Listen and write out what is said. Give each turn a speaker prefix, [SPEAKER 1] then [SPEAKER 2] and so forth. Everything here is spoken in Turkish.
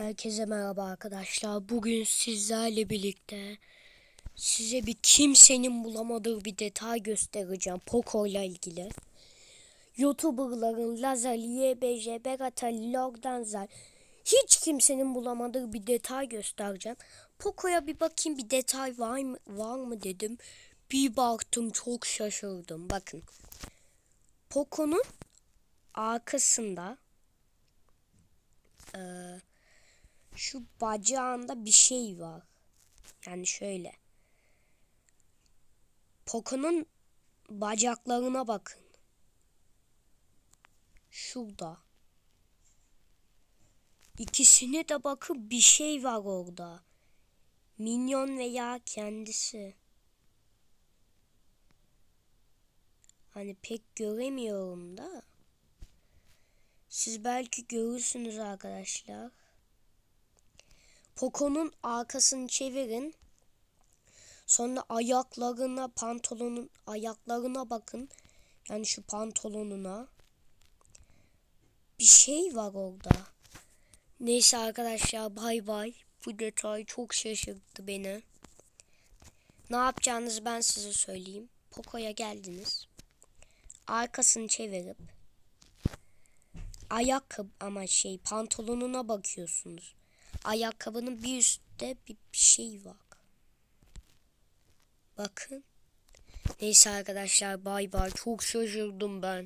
[SPEAKER 1] Herkese merhaba arkadaşlar. Bugün sizlerle birlikte size bir kimsenin bulamadığı bir detay göstereceğim Poco ile ilgili. YouTuber'ların Lazar, YBJ, Beratali, Logdanzer hiç kimsenin bulamadığı bir detay göstereceğim. Poco'ya bir bakayım bir detay var mı, var mı dedim. Bir baktım çok şaşırdım. Bakın. Poco'nun arkasında şu bacağında bir şey var. Yani şöyle. Poco'nun bacaklarına bakın. Şurada. İkisine de bakın bir şey var orada. Minyon veya kendisi. Hani pek göremiyorum da. Siz belki görürsünüz arkadaşlar. Poco'nun arkasını çevirin. Sonra ayaklarına, pantolonun ayaklarına bakın. Yani şu pantolonuna. Bir şey var orada. Neyse arkadaşlar bay bay. Bu detay çok şaşırttı beni. Ne yapacağınızı ben size söyleyeyim. Poco'ya geldiniz. Arkasını çevirip ayakkabı ama şey pantolonuna bakıyorsunuz ayakkabının bir üstte bir, şey var. Bakın. Neyse arkadaşlar bay bay. Çok şaşırdım ben.